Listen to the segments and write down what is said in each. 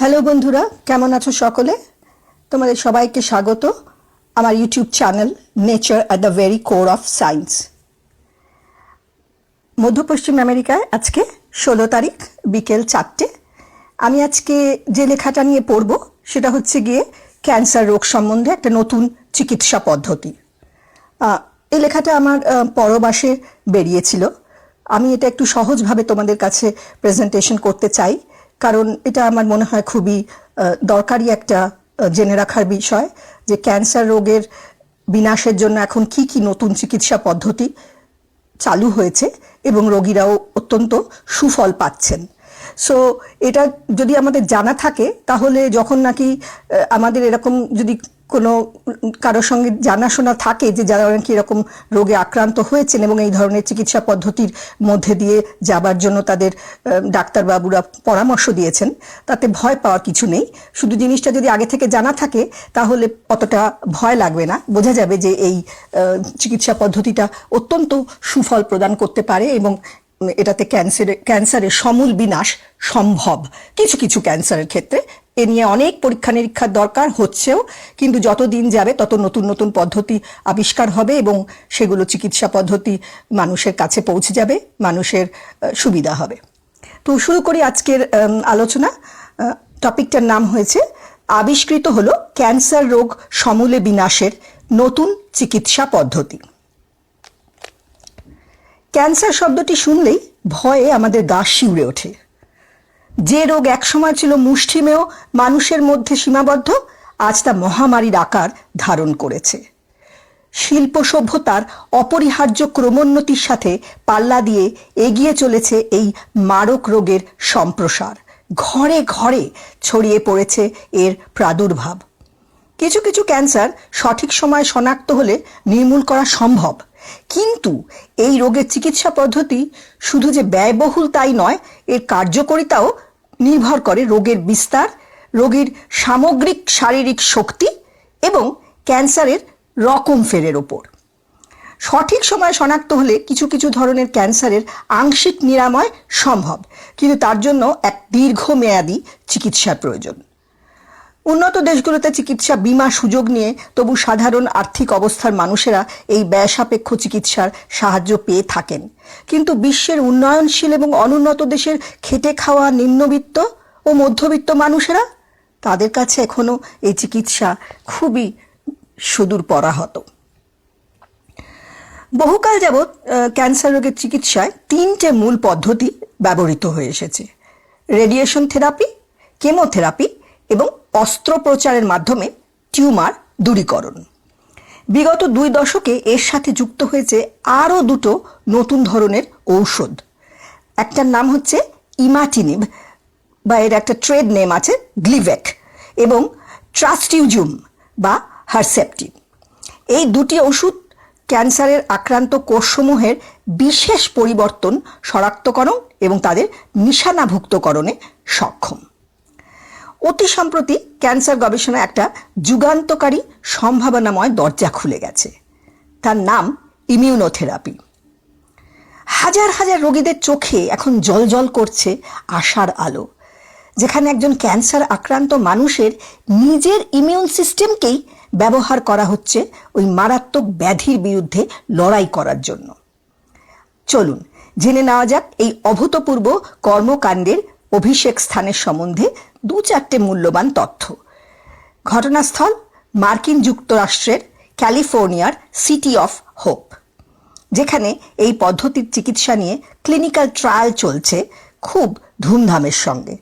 Hello বন্ধুরা, কেমন আছো সকলে? তোমাদের সবাইকে স্বাগত আমার YouTube channel nature at the very core of science মধ্য পশ্চিম আমেরিকায় আজকে ষোলো তারিখ, বিকেল চারটে। আমি আজকে যে লেখাটা নিয়ে পড়ব, সেটা হচ্ছে গিয়ে ক্যান্সার রোগ সম্বন্ধে একটা নতুন চিকিৎসা পদ্ধতি। এই লেখাটা আমার পরবাসে বেরিয়েছিল। আমি এটা একটু সহজভাবে তোমাদের কাছে প্রেজেন্টেশন করতে চাই। কারণ এটা আমার মনে হয় খুবই দরকারি একটা জেনে রাখার বিষয় যে ক্যান্সার রোগের বিনাশের জন্য এখন কি কি নতুন চিকিৎসা পদ্ধতি চালু হয়েছে এবং রোগীরাও অত্যন্ত সুফল পাচ্ছেন। সো এটা যদি আমাদের জানা থাকে, তাহলে যখন নাকি আমাদের এরকম যদি কোনো কারোর সঙ্গে জানাশোনা থাকে যে যারা নাকি এরকম রোগে আক্রান্ত হয়েছেন এবং এই ধরনের চিকিৎসা পদ্ধতির মধ্যে দিয়ে যাবার জন্য তাদের ডাক্তারবাবুরা পরামর্শ দিয়েছেন, তাতে ভয় পাওয়ার কিছু নেই। শুধু জিনিসটা যদি আগে থেকে জানা থাকে, তাহলে অতটা ভয় লাগবে না। বোঝা যাবে যে এই চিকিৎসা পদ্ধতিটা অত্যন্ত সুফল প্রদান করতে পারে এবং এটাতে ক্যান্সারে, ক্যান্সারের সমূল বিনাশ সম্ভব। কিছু কিছু ক্যান্সারের ক্ষেত্রে এ নিয়ে অনেক পরীক্ষা নিরীক্ষার দরকার হচ্ছেও, কিন্তু যত দিন যাবে তত নতুন নতুন পদ্ধতি আবিষ্কার হবে এবং সেগুলো চিকিৎসা পদ্ধতি মানুষের কাছে পৌঁছে যাবে, মানুষের সুবিধা হবে। তো শুরু করি আজকের আলোচনা। টপিকটার নাম হয়েছে, আবিষ্কৃত হলো ক্যান্সার রোগ সমূলে বিনাশের নতুন চিকিৎসা পদ্ধতি। ক্যান্সার শব্দটি শুনলেই ভয়ে আমাদের গা শিউরে ওঠে। যে রোগ একসময় ছিল মুষ্টিমেয়, মানুষের মধ্যে সীমাবদ্ধ, আজ তা মহামারীর আকার ধারণ করেছে। শিল্প সভ্যতার অপরিহার্য ক্রমোন্নতির সাথে পাল্লা দিয়ে এগিয়ে চলেছে এই মারক রোগের সম্প্রসার। ঘরে ঘরে ছড়িয়ে পড়েছে এর প্রাদুর্ভাব। কিছু কিছু ক্যান্সার সঠিক সময় শনাক্ত হলে নির্মূল করা সম্ভব। কিন্তু এই রোগের চিকিৎসা পদ্ধতি শুধু যে ব্যয়বহুল তাই নয়, এর কার্যকারিতাও নির্ভর করে রোগের বিস্তার, রোগীর সামগ্রিক শারীরিক শক্তি এবং ক্যান্সারের রকম ফেরের ওপর। সঠিক সময় শনাক্ত হলে কিছু কিছু ধরনের ক্যান্সারের আংশিক নিরাময় সম্ভব, কিন্তু তার জন্য এক দীর্ঘমেয়াদী চিকিৎসার প্রয়োজন। উন্নত দেশগুলোতে চিকিৎসা বিমা সুযোগ নিয়ে তবু সাধারণ আর্থিক অবস্থার মানুষেরা এই ব্যয়সাপেক্ষ চিকিৎসার সাহায্য পেয়ে থাকেন। কিন্তু বিশ্বের উন্নয়নশীল এবং অনুন্নত দেশের খেটে খাওয়া নিম্নবিত্ত ও মধ্যবিত্ত মানুষেরা, তাদের কাছে এখনও এই চিকিৎসা খুবই সুদূর পরাহত। বহুকাল যাবৎ ক্যান্সার রোগের চিকিৎসায় তিনটে মূল পদ্ধতি ব্যবহৃত হয়ে এসেছে। রেডিয়েশন থেরাপি, কেমোথেরাপি এবং অস্ত্রোপচারের মাধ্যমে টিউমার দূরীকরণ। বিগত দুই দশকে এর সাথে যুক্ত হয়েছে আরও দুটো নতুন ধরনের ঔষধ। একটার নাম হচ্ছে ইমাটিনিব বা এর একটা ট্রেড নেম আছে গ্লিভেক এবং ট্রাস্টিউজুম বা হারসেপটিভ এই দুটি ওষুধ ক্যান্সারের আক্রান্ত কোষসমূহের বিশেষ পরিবর্তন, শনাক্তকরণ এবং তাদের নিশানাভুক্তকরণে সক্ষম। অতি সম্প্রতি ক্যান্সার গবেষণা একটা যুগান্তকারী সম্ভাবনাময় দরজা খুলে গেছে। তার নাম ইমিউনোথেরাপি। হাজার হাজার রোগীদের চোখে এখন জল করছে আশার আলো, যেখানে একজন ক্যান্সার আক্রান্ত মানুষের নিজের ইমিউন সিস্টেমকেই ব্যবহার করা হচ্ছে ওই মারাত্মক ব্যাধির বিরুদ্ধে লড়াই করার জন্য। চলুন, জেনে নেওয়া যাক এই অভূতপূর্ব কর্মকাণ্ডের অভিষেক স্থানের সম্বন্ধে দু চারটে মূল্যবান তথ্য। ঘটনাস্থল মার্কিন যুক্তরাষ্ট্রের ক্যালিফোর্নিয়ার সিটি অফ হোপ, যেখানে এই পদ্ধতির চিকিৎসা নিয়ে ক্লিনিক্যাল ট্রায়াল চলছে খুব ধুমধামের সঙ্গে।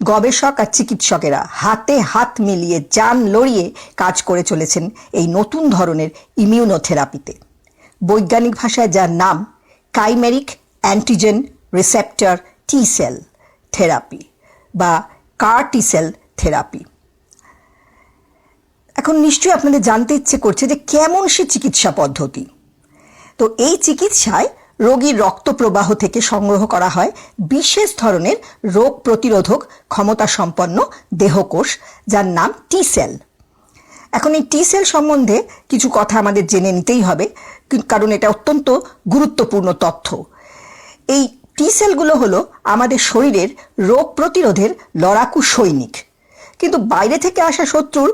গবেষক আর চিকিৎসকেরা হাতে হাত মিলিয়ে যান লড়িয়ে কাজ করে চলেছেন এই নতুন ধরনের ইমিউনোথেরাপিতে। বৈজ্ঞানিক ভাষায় যার নাম, chimeric antigen receptor T cell therapy বা কার টি সেল থেরাপি এখন নিশ্চয়ই আপনাদের জানতে ইচ্ছে করছে যে কেমন সে চিকিৎসা পদ্ধতি। তো এই চিকিৎসায় রোগীর রক্ত প্রবাহ থেকে সংগ্রহ করা হয় বিশেষ ধরনের রোগ প্রতিরোধক ক্ষমতা সম্পন্ন দেহকোষ, যার নাম টি সেল এখন এই টি সেল সম্বন্ধে কিছু কথা আমাদের জেনে নিতেই হবে, কারণ এটা অত্যন্ত গুরুত্বপূর্ণ তথ্য। এই টি সেলগুলো হলো আমাদের শরীরের রোগ প্রতিরোধের লড়াকু সৈনিক। কিন্তু বাইরে থেকে আসা শত্রুর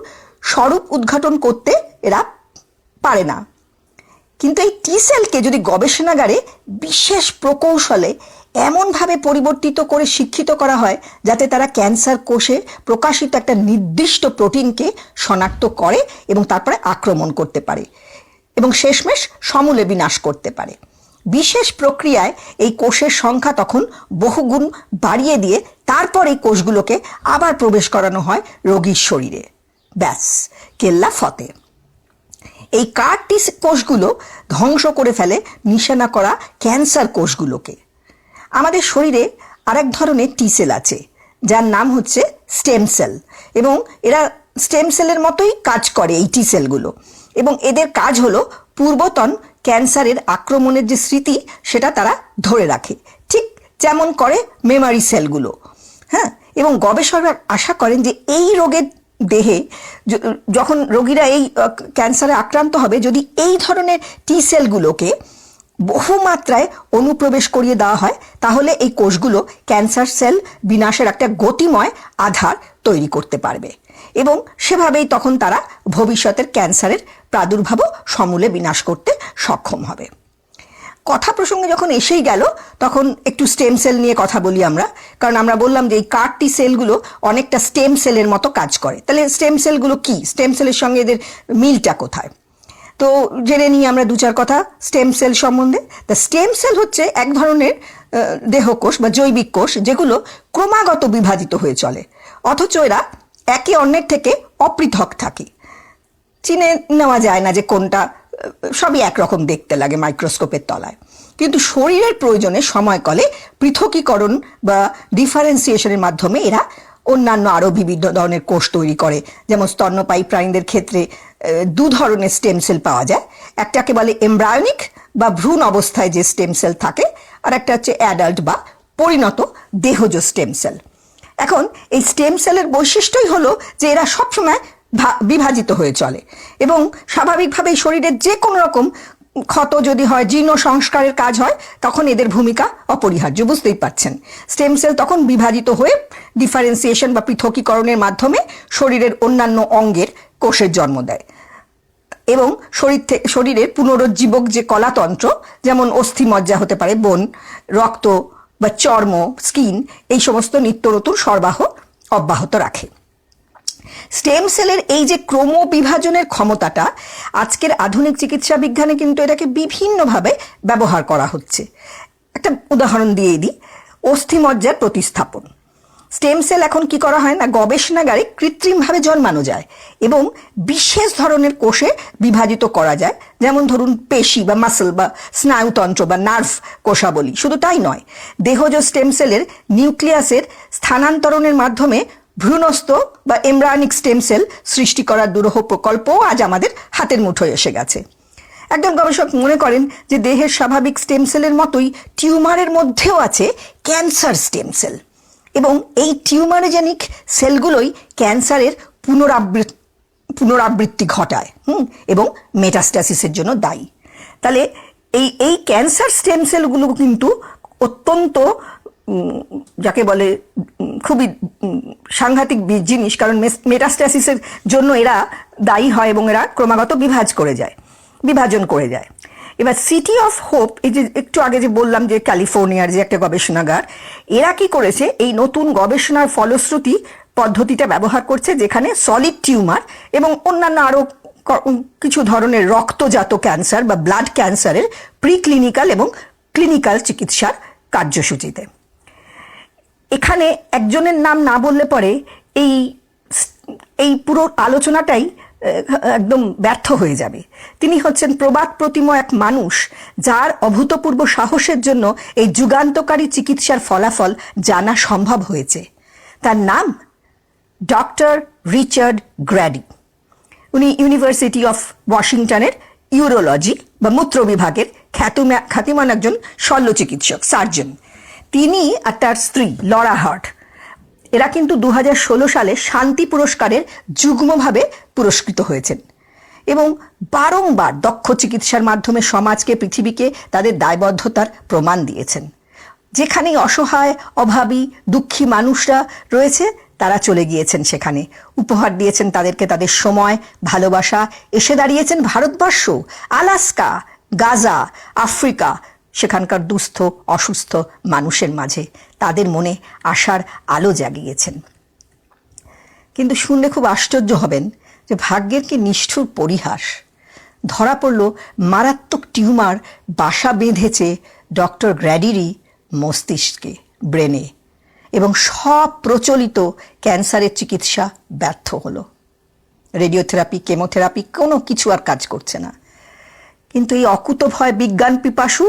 স্বরূপ উদ্ঘাটন করতে এরা পারে না। কিন্তু এই টি সেলকে যদি গবেষণাগারে বিশেষ প্রকৌশলে এমনভাবে পরিবর্তিত করে শিক্ষিত করা হয়, যাতে তারা ক্যান্সার কোষে প্রকাশিত একটা নির্দিষ্ট প্রোটিনকে শনাক্ত করে এবং তারপরে আক্রমণ করতে পারে এবং শেষমেশ সমূলে বিনাশ করতে পারে। বিশেষ প্রক্রিয়ায় এই কোষের সংখ্যা তখন বহুগুণ বাড়িয়ে দিয়ে তারপর এই কোষগুলোকে আবার প্রবেশ করানো হয় রোগীর শরীরে। ব্যাস, কেল্লা ফতে। এই কার টি কোষগুলো ধ্বংস করে ফেলে নিশানা করা ক্যান্সার কোষগুলোকে। আমাদের শরীরে আরেক ধরনের টি সেল আছে, যার নাম হচ্ছে স্টেম সেল এবং এরা স্টেম সেলের মতোই কাজ করে এই টি সেলগুলো এবং এদের কাজ হলো পূর্বতন ক্যান্সারের আক্রমণের যে স্মৃতি, সেটা তারা ধরে রাখে। ঠিক যেমন করে মেমারি সেলগুলো। হ্যাঁ? এবং গবেষকরা আশা করেন যে এই রোগের দেহে যখন রোগীরা এই ক্যান্সারে আক্রান্ত হবে, যদি এই ধরনের টি সেলগুলোকে বহু মাত্রায় অনুপ্রবেশ করিয়ে দেওয়া হয়, তাহলে এই কোষগুলো ক্যান্সার সেল বিনাশের একটা গতিময় আধার তৈরি করতে পারবে। এবং সেভাবেই তখন তারা ভবিষ্যতের ক্যান্সারের প্রাদুর্ভাবও সমূলে বিনাশ করতে সক্ষম হবে। কথা প্রসঙ্গে যখন এসেই গেল, তখন একটু স্টেম সেল নিয়ে কথা বলি আমরা। কারণ আমরা বললাম যে এই কার্টি সেলগুলো অনেকটা স্টেম সেলের মতো কাজ করে। তাহলে স্টেম সেলগুলো কি? স্টেম সেলের সঙ্গে এদের মিলটা কোথায়? তো জেনে নিই আমরা দু চার কথা স্টেম সেল সম্বন্ধে। তা স্টেম সেল হচ্ছে এক ধরনের দেহকোষ বা জৈবিক কোষ যেগুলো ক্রমাগত বিভাজিত হয়ে চলে। অথচ এরা একে অন্যের থেকে অপৃথক থাকে। চিনে নেওয়া যায় না যে কোনটা, সবই একরকম দেখতে লাগে মাইক্রোস্কোপের তলায়। কিন্তু শরীরের প্রয়োজনে সময়কালে পৃথকীকরণ বা ডিফারেন্সিয়েশনের মাধ্যমে এরা অন্যান্য আরও বিভিন্ন ধরনের কোষ তৈরি করে। যেমন স্তন্যপায়ী প্রাণীদের ক্ষেত্রে দু ধরনের স্টেম সেল পাওয়া যায়। একটাকে বলে এমব্রায়োনিক বা ভ্রূণ অবস্থায় যে স্টেম সেল থাকে, আর একটা হচ্ছে অ্যাডাল্ট বা পরিণত দেহজ স্টেম সেল এখন এই স্টেম সেলের বৈশিষ্ট্যই হলো যে এরা সবসময় বিভাজিত হয়ে চলে এবং স্বাভাবিকভাবেই শরীরের যে কোনো রকম ক্ষত যদি হয়, জীর্ণ সংস্কারের কাজ হয়, তখন এদের ভূমিকা অপরিহার্য, বুঝতেই পারছেন। স্টেম সেল তখন বিভাজিত হয়ে ডিফারেন্সিয়েশন বা পৃথকীকরণের মাধ্যমে শরীরের অন্যান্য অঙ্গের কোষের জন্ম দেয় এবং শরীর থেকে শরীরের পুনরুজ্জীবক যে কলাতন্ত্র, যেমন অস্থিমজ্জা হতে পারে, বোন, রক্ত বা চর্ম, স্কিন, এই সমস্ত নিত্য নতুন সরবরাহ অব্যাহত রাখে। স্টেম সেলের এই যে ক্রম বিভাজনের ক্ষমতাটা, আজকের আধুনিক চিকিৎসা বিজ্ঞানে কিন্তু এটাকে বিভিন্নভাবে ব্যবহার করা হচ্ছে। একটা উদাহরণ দিয়ে দিই, অস্থিমজ্জার প্রতিস্থাপন। স্টেম সেল এখন কি করা হয় না, গবেষণাগারে কৃত্রিমভাবে জন্মানো যায় এবং বিশেষ ধরনের কোষে বিভাজিত করা যায়। যেমন ধরুন পেশি বা মাসল বা স্নায়ুতন্ত্র বা নার্ভ কোষাবলী। শুধু তাই নয়, দেহজ স্টেম সেলের নিউক্লিয়াসের স্থানান্তরণের মাধ্যমে ভ্রূণস্থ বা এমব্রায়নিক স্টেম সেল সৃষ্টি করার দুরূহ প্রকল্পও আজ আমাদের হাতের মুঠোয় এসে গেছে। একজন গবেষক মনে করেন যে দেহের স্বাভাবিক স্টেম সেলের মতোই টিউমারের মধ্যেও আছে ক্যান্সার স্টেম সেল। এবং এই টিউমারোজেনিক সেলগুলোই ক্যান্সারের পুনরাবৃত্তি পুনরাবৃত্তি ঘটায়, হুম, এবং মেটাস্টাসিসের জন্য দায়ী। তাহলে এই এই ক্যান্সার স্টেম সেলগুলো কিন্তু অত্যন্ত যাকে বলে খুবই সাংঘাতিক জিনিস, কারণ মেটাস্টাসিসের জন্য এরা দায়ী হয় এবং এরা ক্রমাগত বিভাজ করে যায়, বিভাজন করে যায়। এবার সিটি অফ হোপ এই যে একটু আগে যে বললাম যে ক্যালিফোর্নিয়ার যে একটা গবেষণাগার, এরা কি করেছে? এই নতুন গবেষণার ফলশ্রুতি পদ্ধতিটা ব্যবহার করছে, যেখানে সলিড টিউমার এবং অন্যান্য আরও কিছু ধরনের রক্তজাত ক্যান্সার বা ব্লাড ক্যান্সারের প্রি প্রিক্লিনিক্যাল এবং ক্লিনিক্যাল চিকিৎসার কার্যসূচিতে। এখানে একজনের নাম না বললে পরে এই এই পুরো আলোচনাটাই একদম ব্যর্থ হয়ে যাবে। তিনি হচ্ছেন প্রবাদ প্রতিম এক মানুষ যার অভূতপূর্ব সাহসের জন্য এই যুগান্তকারী চিকিৎসার ফলাফল জানা সম্ভব হয়েছে। তার নাম ডক্টর রিচার্ড গ্র্যাডি। উনি ইউনিভার্সিটি অফ ওয়াশিংটনের ইউরোলজি বা মূত্র বিভাগের খ্যাতমা- খ্যাতিমান একজন শল্য চিকিৎসক সার্জন। তিনি আর তার স্ত্রী লরা হার্ট। এরা কিন্তু দু হাজার ষোলো সালে শান্তি পুরস্কারের যুগ্মভাবে পুরস্কৃত হয়েছেন। এবং বারংবার দক্ষ চিকিৎসার মাধ্যমে সমাজকে, পৃথিবীকে তাদের দায়বদ্ধতার প্রমাণ দিয়েছেন। যেখানেই অসহায়, অভাবী, দুঃখী মানুষরা রয়েছে, তারা চলে গিয়েছেন সেখানে। উপহার দিয়েছেন তাদেরকে তাদের সময়, ভালোবাসা, এসে দাঁড়িয়েছেন ভারতবর্ষ, আলাস্কা, গাজা, আফ্রিকা সেখানকার দুস্থ, অসুস্থ মানুষের মাঝে। তাদের মনে আশার আলো জাগিয়েছেন। কিন্তু শুনলে খুব আশ্চর্য হবেন যে ভাগ্যের কি নিষ্ঠুর পরিহাস। ধরা পড়ল মারাত্মক টিউমার বাসা বেঁধেছে ডক্টর গ্র্যাডিরই মস্তিষ্কে, ব্রেনে। এবং সব প্রচলিত ক্যান্সারের চিকিৎসা ব্যর্থ হলো। রেডিওথেরাপি, কেমোথেরাপি কোনো কিছু আর কাজ করছে না। কিন্তু এই অকুতভয় বিজ্ঞান পিপাসু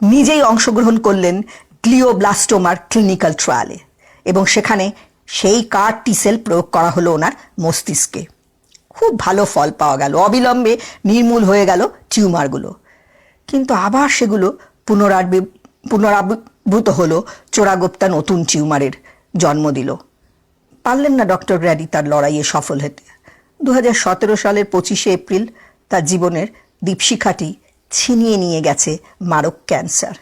নিজেই অংশগ্রহণ করলেন গ্লিওব্লাস্টোমার ক্লিনিক্যাল ট্রায়ালে এবং সেখানে সেই কার টি সেল প্রয়োগ করা হলো ওনার মস্তিষ্কে। খুব ভালো ফল পাওয়া গেল। অবিলম্বে নির্মূল হয়ে গেল টিউমারগুলো। কিন্তু আবার সেগুলো পুনরাবি পুনরাবৃত হলো চোরাগোপ্তা নতুন টিউমারের জন্ম দিল। পারলেন না ডক্টর র্যাডি তার লড়াইয়ে সফল হতে। দু হাজার সতেরো সালের পঁচিশে এপ্রিল তার জীবনের দীপশিখাটি ছিনিয়ে নিয়ে গেছে মারক ক্যান্সার।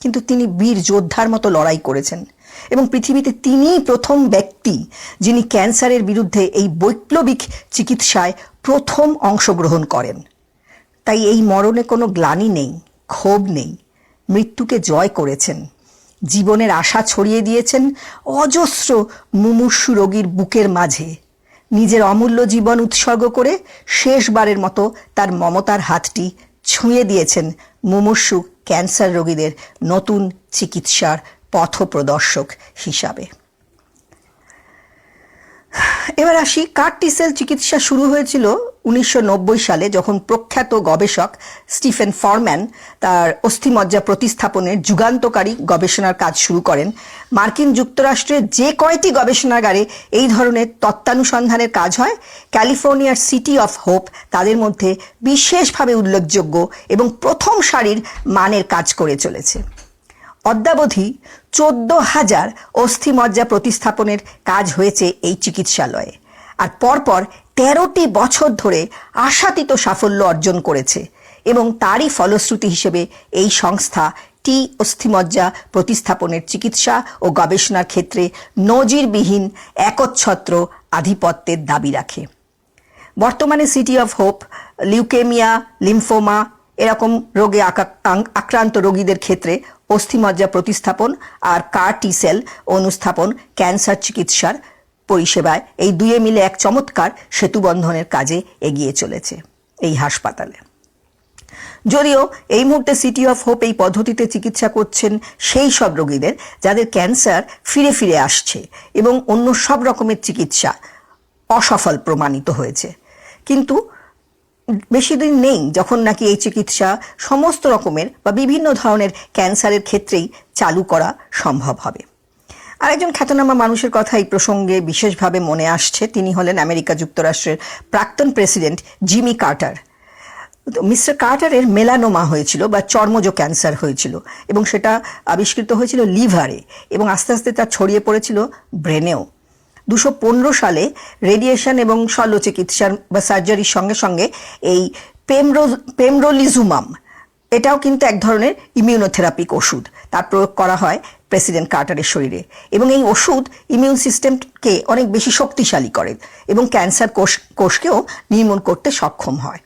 কিন্তু তিনি বীর যোদ্ধার মতো লড়াই করেছেন এবং পৃথিবীতে তিনিই প্রথম ব্যক্তি যিনি ক্যান্সারের বিরুদ্ধে এই বৈপ্লবিক চিকিৎসায় প্রথম অংশগ্রহণ করেন। তাই এই মরণে কোনো গ্লানি নেই, ক্ষোভ নেই। মৃত্যুকে জয় করেছেন। জীবনের আশা ছড়িয়ে দিয়েছেন অজস্র মুমূর্ষু রোগীর বুকের মাঝে। নিজের অমূল্য জীবন উৎসর্গ করে শেষবারের মতো তার মমতার হাতটি ছুঁয়ে দিয়েছেন মুমূর্ষু ক্যান্সার রোগীদের নতুন চিকিৎসার পথপ্রদর্শক হিসাবে। এবার আসি কার্টিসেল চিকিৎসা শুরু হয়েছিল উনিশশো নব্বই সালে যখন প্রখ্যাত গবেষক স্টিফেন ফরম্যান তার অস্থিমজ্জা প্রতিস্থাপনের যুগান্তকারী গবেষণার কাজ শুরু করেন। মার্কিন যুক্তরাষ্ট্রে যে কয়টি গবেষণাগারে এই ধরনের তত্ত্বানুসন্ধানের কাজ হয়, ক্যালিফোর্নিয়ার সিটি অফ হোপ তাদের মধ্যে বিশেষভাবে উল্লেখযোগ্য এবং প্রথম সারির মানের কাজ করে চলেছে। অদ্যাবধি চোদ্দ হাজার অস্থিমজ্জা প্রতিস্থাপনের কাজ হয়েছে এই চিকিৎসালয়ে। আর পরপর তেরোটি বছর ধরে আশাতীত সাফল্য অর্জন করেছে এবং তারই ফলশ্রুতি হিসেবে এই সংস্থা টি অস্থিমজ্জা প্রতিস্থাপনের চিকিৎসা ও গবেষণার ক্ষেত্রে নজিরবিহীন একচ্ছত্র আধিপত্যের দাবি রাখে। বর্তমানে City of Hope, leukaemia, lymphoma এরকম রোগে আক্রান্ত রোগীদের ক্ষেত্রে অস্থিমজ্জা প্রতিস্থাপন আর কার টি সেল অনুস্থাপন, ক্যান্সার চিকিৎসার পরিষেবায় এই দুয়ে মিলে এক চমৎকার সেতুবন্ধনের কাজে এগিয়ে চলেছে এই হাসপাতালে। যদিও এই মুহূর্তে সিটি অফ হোপ এই পদ্ধতিতে চিকিৎসা করছেন সেই সব রোগীদের যাদের ক্যান্সার ফিরে ফিরে আসছে এবং অন্য সব রকমের চিকিৎসা অসফল প্রমাণিত হয়েছে। কিন্তু বেশি দিন নেই যখন নাকি এই চিকিৎসা সমস্ত রকমের বা বিভিন্ন ধরনের ক্যান্সারের ক্ষেত্রেই চালু করা সম্ভব হবে। আরেকজন খ্যাতনামা মানুষের কথা এই প্রসঙ্গে বিশেষভাবে মনে আসছে। তিনি হলেন আমেরিকা যুক্তরাষ্ট্রের প্রাক্তন প্রেসিডেন্ট জিমি কার্টার। মিস্টার কার্টারের মেলানোমা হয়েছিল বা চর্মজ ক্যান্সার হয়েছিল এবং সেটা আবিষ্কৃত হয়েছিল লিভারে এবং আস্তে আস্তে তা ছড়িয়ে পড়েছিল ব্রেনেও। দুশো সালে রেডিয়েশন এবং শল্য চিকিৎসার বা সার্জারির সঙ্গে সঙ্গে এই পেমরো পেমরোলিজুমাম, এটাও কিন্তু এক ধরনের ইমিউনোথেরাপিক ওষুধ। তার প্রয়োগ করা হয় প্রেসিডেন্ট কার্টারের শরীরে। এবং এই ওষুধ ইমিউন সিস্টেমকে অনেক বেশি শক্তিশালী করে এবং ক্যান্সার কোষ কোষকেও নির্মূল করতে সক্ষম হয়।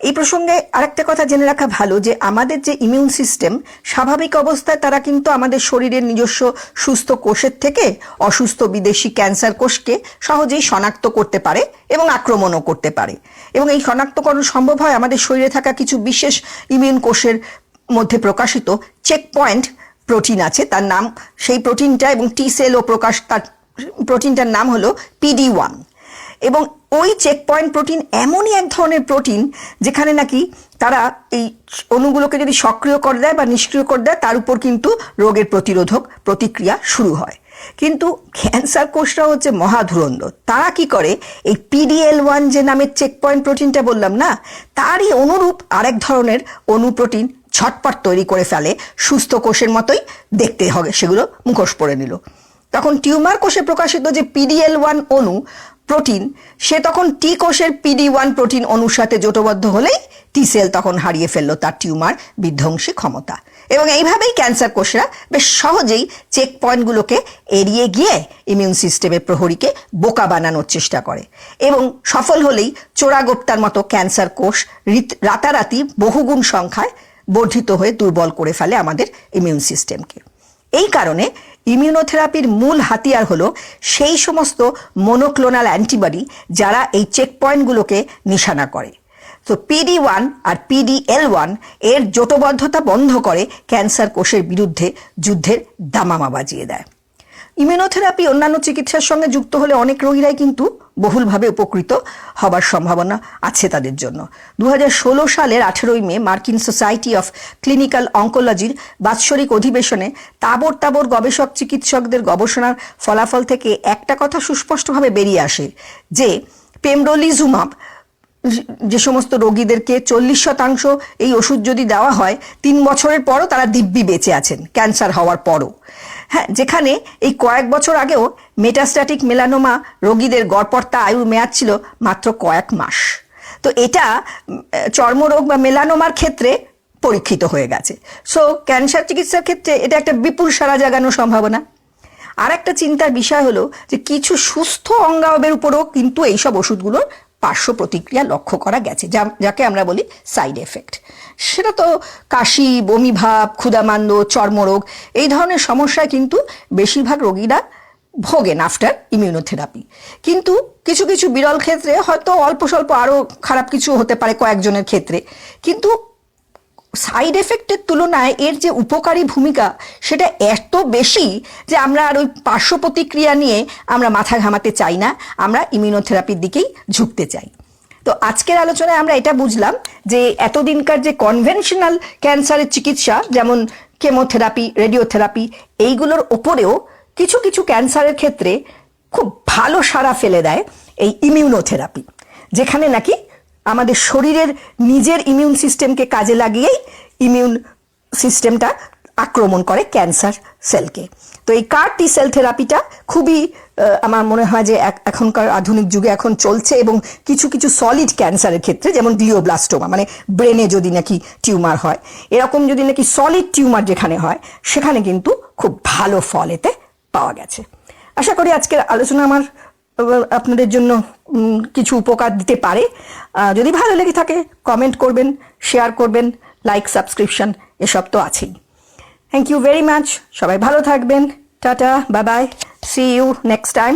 এই প্রসঙ্গে আরেকটা কথা জেনে রাখা ভালো যে আমাদের যে ইমিউন সিস্টেম স্বাভাবিক অবস্থায় তারা কিন্তু আমাদের শরীরের নিজস্ব সুস্থ কোষের থেকে অসুস্থ বিদেশি ক্যান্সার কোষকে সহজেই শনাক্ত করতে পারে এবং আক্রমণও করতে পারে। এবং এই শনাক্তকরণ সম্ভব হয় আমাদের শরীরে থাকা কিছু বিশেষ ইমিউন কোষের মধ্যে প্রকাশিত চেক পয়েন্ট প্রোটিন আছে, তার নাম সেই প্রোটিনটা এবং টি সেলও প্রকাশ, তার প্রোটিনটার নাম হলো পিডি ওয়ান এবং ওই চেক পয়েন্ট প্রোটিন এমনই এক ধরনের প্রোটিন যেখানে নাকি তারা এই অণুগুলোকে যদি সক্রিয় করে দেয় বা নিষ্ক্রিয় করে দেয়, তার উপর কিন্তু রোগের প্রতিরোধক প্রতিক্রিয়া শুরু হয়। কিন্তু ক্যান্সার কোষরা হচ্ছে মহাধুরন্ধর তারা কি করে? এই পিডিএল ওয়ান যে নামের চেক পয়েন্ট প্রোটিনটা বললাম না, তারই অনুরূপ আরেক ধরনের অণু প্রোটিন ঝটপট তৈরি করে ফেলে, সুস্থ কোষের মতোই দেখতে হবে। সেগুলো মুখোশ পড়ে নিল। তখন টিউমার কোষে প্রকাশিত যে পিডিএল ওয়ান অণু প্রোটিন, সে তখন টি কোষের পিডি ওয়ান প্রোটিন সাথে জোটবদ্ধ হলেই টি সেল তখন হারিয়ে ফেলল তার টিউমার বিধ্বংসী ক্ষমতা। এবং এইভাবেই ক্যান্সার কোষরা বেশ সহজেই চেক পয়েন্টগুলোকে এড়িয়ে গিয়ে ইমিউন সিস্টেমের প্রহরীকে বোকা বানানোর চেষ্টা করে। এবং সফল হলেই চোরাগোপ্তার মতো ক্যান্সার কোষ রাতারাতি বহুগুণ সংখ্যায় বর্ধিত হয়ে দুর্বল করে ফেলে আমাদের ইমিউন সিস্টেমকে এই কারণে ইমিউনোথেরাপির মূল হাতিয়ার হলো সেই সমস্ত মনোক্লোনাল অ্যান্টিবডি যারা এই চেক পয়েন্টগুলোকে নিশানা করে। তো পিডি ওয়ান আর পিডি এল ওয়ানের জোটবদ্ধতা বন্ধ করে ক্যান্সার কোষের বিরুদ্ধে যুদ্ধের দামামা বাজিয়ে দেয়। ইমিউনোথেরাপি অন্যান্য চিকিৎসার সঙ্গে যুক্ত হলে অনেক রোগীরাই কিন্তু বহুলভাবে উপকৃত হবার সম্ভাবনা আছে তাদের জন্য। দু হাজার ষোলো সালের আঠেরোই মে মার্কিন সোসাইটি অফ ক্লিনিক্যাল অঙ্কোলজির বাৎসরিক অধিবেশনে তাবর তাবর গবেষক চিকিৎসকদের গবেষণার ফলাফল থেকে একটা কথা সুস্পষ্টভাবে বেরিয়ে আসে যে, পেমরোলিজুমাব, যে সমস্ত রোগীদেরকে চল্লিশ শতাংশ এই ওষুধ যদি দেওয়া হয়, তিন বছরের পরও তারা দিব্যি বেঁচে আছেন, ক্যান্সার হওয়ার পরও। হ্যাঁ যেখানে এই কয়েক বছর আগেও মেটাস্ট্যাটিক মেলানোমা রোগীদের গড়পড়তা আয়ু মেয়াদ ছিল মাত্র কয়েক মাস। তো এটা চর্মরোগ বা মেলানোমার ক্ষেত্রে পরীক্ষিত হয়ে গেছে। সো ক্যান্সার চিকিৎসার ক্ষেত্রে এটা একটা বিপুল সারা জাগানোর সম্ভাবনা। আর একটা চিন্তার বিষয় হলো যে কিছু সুস্থ অঙ্গাবের উপরও কিন্তু এইসব ওষুধগুলোর পার্শ্ব প্রতিক্রিয়া লক্ষ্য করা গেছে, যা- যাকে আমরা বলি সাইড এফেক্ট সেটা তো কাশি বমিভাব ক্ষুদামান্দ চর্মরোগ, এই ধরনের সমস্যায় কিন্তু বেশিরভাগ রোগীরা ভোগেন আফটার ইমিউনোথেরাপি কিন্তু কিছু কিছু বিরল ক্ষেত্রে হয়তো অল্প স্বল্প আরও খারাপ কিছু হতে পারে কয়েকজনের ক্ষেত্রে। কিন্তু সাইড এফেক্টের তুলনায় এর যে উপকারী ভূমিকা, সেটা এত বেশি যে আমরা আর ওই পার্শ্ব প্রতিক্রিয়া নিয়ে আমরা মাথা ঘামাতে চাই না, আমরা ইমিউনোথেরাপির দিকেই ঝুঁকতে চাই। তো আজকের আলোচনায় আমরা এটা বুঝলাম যে এতদিনকার যে কনভেনশনাল ক্যান্সারের চিকিৎসা, যেমন কেমোথেরাপি রেডিওথেরাপি এইগুলোর ওপরেও কিছু কিছু ক্যান্সারের ক্ষেত্রে খুব ভালো সাড়া ফেলে দেয় এই ইমিউনোথেরাপি যেখানে নাকি আমাদের শরীরের নিজের ইমিউন সিস্টেমকে কাজে লাগিয়েই ইমিউন সিস্টেমটা আক্রমণ করে ক্যান্সার সেলকে তো এই কার টি সেল থেরাপিটা খুবই আমার মনে হয় যে এখনকার আধুনিক যুগে এখন চলছে এবং কিছু কিছু সলিড ক্যান্সারের ক্ষেত্রে, যেমন গ্লিওব্লাস্টোমা মানে ব্রেনে যদি নাকি টিউমার হয়, এরকম যদি নাকি সলিড টিউমার যেখানে হয়, সেখানে কিন্তু খুব ভালো ফল এতে পাওয়া গেছে। আশা করি আজকের আলোচনা আমার আপনাদের জন্য কিছু উপকার দিতে পারে। যদি ভালো লেগে থাকে কমেন্ট করবেন শেয়ার করবেন লাইক সাবস্ক্রিপশন এসব তো আছেই। থ্যাংক ইউ ভেরি মাচ সবাই ভালো থাকবেন। Tata bye bye see you next time